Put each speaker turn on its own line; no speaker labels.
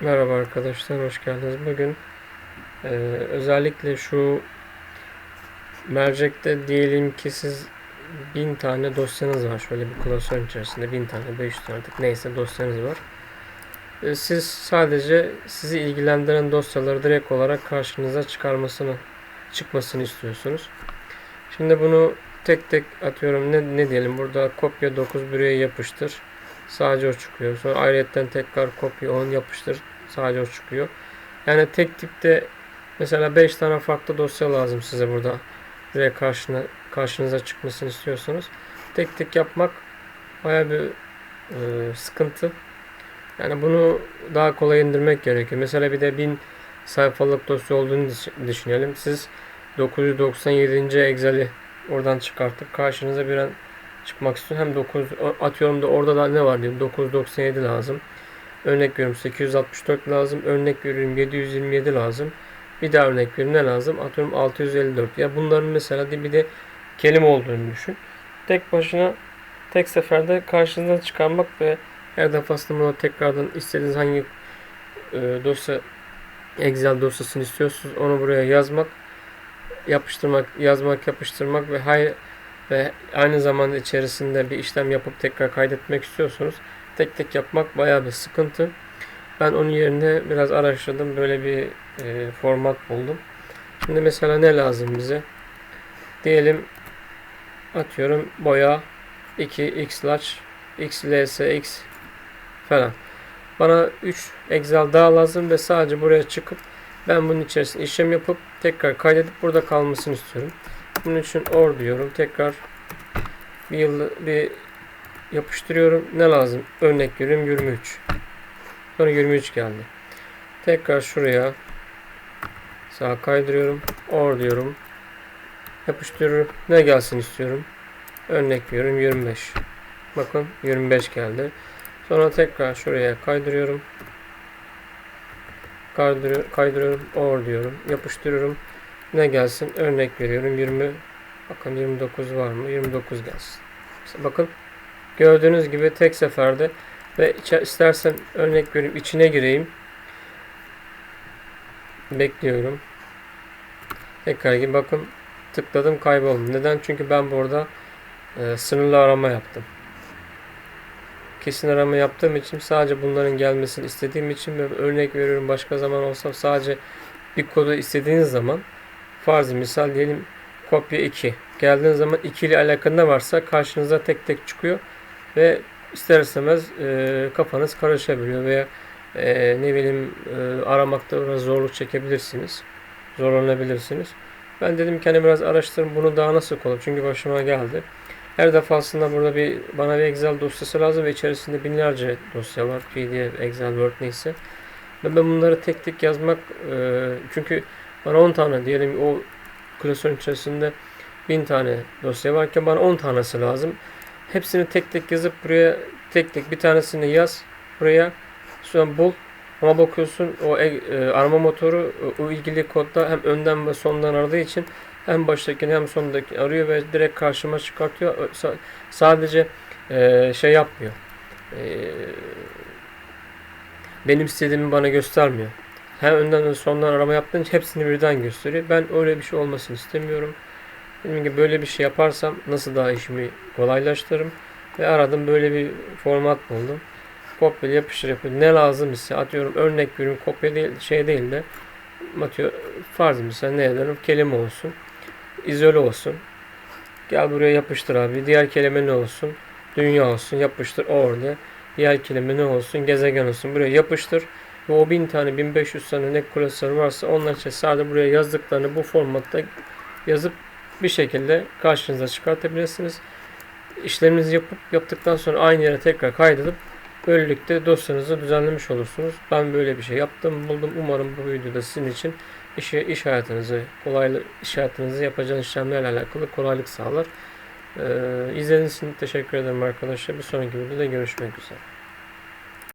Merhaba arkadaşlar, hoş geldiniz. Bugün e, özellikle şu mercekte diyelim ki siz bin tane dosyanız var. Şöyle bir klasör içerisinde bin tane, 500 tane artık neyse dosyanız var. E, siz sadece sizi ilgilendiren dosyaları direkt olarak karşınıza çıkarmasını, çıkmasını istiyorsunuz. Şimdi bunu tek tek atıyorum ne, ne diyelim burada kopya 9 buraya yapıştır. Sadece o çıkıyor. Sonra ayrıyetten tekrar kopya 10 yapıştır. Sadece o çıkıyor. Yani tek tipte mesela 5 tane farklı dosya lazım size burada. Direkt karşına, karşınıza çıkmasını istiyorsanız. Tek tek yapmak baya bir e, sıkıntı. Yani bunu daha kolay indirmek gerekiyor. Mesela bir de 1000 sayfalık dosya olduğunu düşünelim. Siz 997. Excel'i oradan çıkartıp karşınıza bir an çıkmak istiyorum. Hem 9 atıyorum da orada da ne var diyeyim 997 lazım. Örnek veriyorum 864 lazım. Örnek veriyorum 727 lazım. Bir daha örnek veriyorum ne lazım? Atıyorum 654. Ya bunların mesela bir de kelime olduğunu düşün. Tek başına tek seferde karşınıza çıkarmak ve her defasında bunu tekrardan istediğiniz hangi e, dosya Excel dosyasını istiyorsunuz onu buraya yazmak yapıştırmak yazmak yapıştırmak ve hay ve aynı zamanda içerisinde bir işlem yapıp tekrar kaydetmek istiyorsunuz tek tek yapmak bayağı bir sıkıntı. Ben onun yerine biraz araştırdım. Böyle bir e, format buldum. Şimdi mesela ne lazım bize? Diyelim atıyorum boya 2 x large x ls x falan. Bana 3 Excel daha lazım ve sadece buraya çıkıp ben bunun içerisinde işlem yapıp tekrar kaydedip burada kalmasını istiyorum. Bunun için or diyorum. Tekrar bir yıl bir yapıştırıyorum. Ne lazım? Örnek veriyorum 23. Sonra 23 geldi. Tekrar şuraya sağ kaydırıyorum. Or diyorum. Yapıştırıyorum. Ne gelsin istiyorum. Örnek veriyorum 25. Bakın 25 geldi. Sonra tekrar şuraya kaydırıyorum. Kaydırıyorum, kaydırıyorum. Or diyorum. Yapıştırıyorum. Ne gelsin? Örnek veriyorum 20. Bakın 29 var mı? 29 gelsin. bakın Gördüğünüz gibi tek seferde ve istersen örnek vereyim içine gireyim. Bekliyorum. Tekrar gibi bakın tıkladım kayboldu. Neden? Çünkü ben burada e, sınırlı arama yaptım. Kesin arama yaptığım için sadece bunların gelmesini istediğim için ve örnek veriyorum başka zaman olsa sadece bir kodu istediğiniz zaman farz misal diyelim kopya 2 geldiğiniz zaman 2 ile alakalı ne varsa karşınıza tek tek çıkıyor ve ister istemez e, kafanız karışabiliyor veya e, ne bileyim e, aramakta biraz zorluk çekebilirsiniz. Zorlanabilirsiniz. Ben dedim ki hani biraz araştırın bunu daha nasıl kolay çünkü başıma geldi. Her defasında burada bir bana bir Excel dosyası lazım ve içerisinde binlerce dosya var. PDF, Excel, Word neyse. Ve ben bunları tek tek yazmak e, çünkü bana 10 tane diyelim o klasörün içerisinde 1000 tane dosya varken bana 10 tanesi lazım. Hepsini tek tek yazıp buraya tek tek bir tanesini yaz buraya. Sonra bul. Ama bakıyorsun o e, arama motoru o ilgili kodda hem önden ve sondan aradığı için hem baştakini hem sondaki arıyor ve direkt karşıma çıkartıyor. Sadece e, şey yapmıyor. E, benim istediğimi bana göstermiyor. Hem önden ve sondan arama yaptığın hepsini birden gösteriyor. Ben öyle bir şey olmasını istemiyorum. Dediğim gibi böyle bir şey yaparsam nasıl daha işimi kolaylaştırırım. Ve aradım böyle bir format buldum. Kopyala yapıştır yapıyor. Ne lazım ise atıyorum örnek veriyorum kopya değil şey değil de atıyor farz misal ne ederim kelime olsun. izole olsun. Gel buraya yapıştır abi. Diğer kelime ne olsun? Dünya olsun. Yapıştır orada. Diğer kelime ne olsun? Gezegen olsun. Buraya yapıştır. O 1000 tane 1500 tane ne varsa onlar için sadece buraya yazdıklarını bu formatta yazıp bir şekilde karşınıza çıkartabilirsiniz. İşleminizi yapıp yaptıktan sonra aynı yere tekrar kaydedip böylelikle dosyanızı düzenlemiş olursunuz. Ben böyle bir şey yaptım, buldum. Umarım bu videoda sizin için iş, iş hayatınızı, kolaylı iş hayatınızı yapacağınız işlemlerle alakalı kolaylık sağlar. Ee, izlediğiniz için teşekkür ederim arkadaşlar. Bir sonraki videoda görüşmek üzere.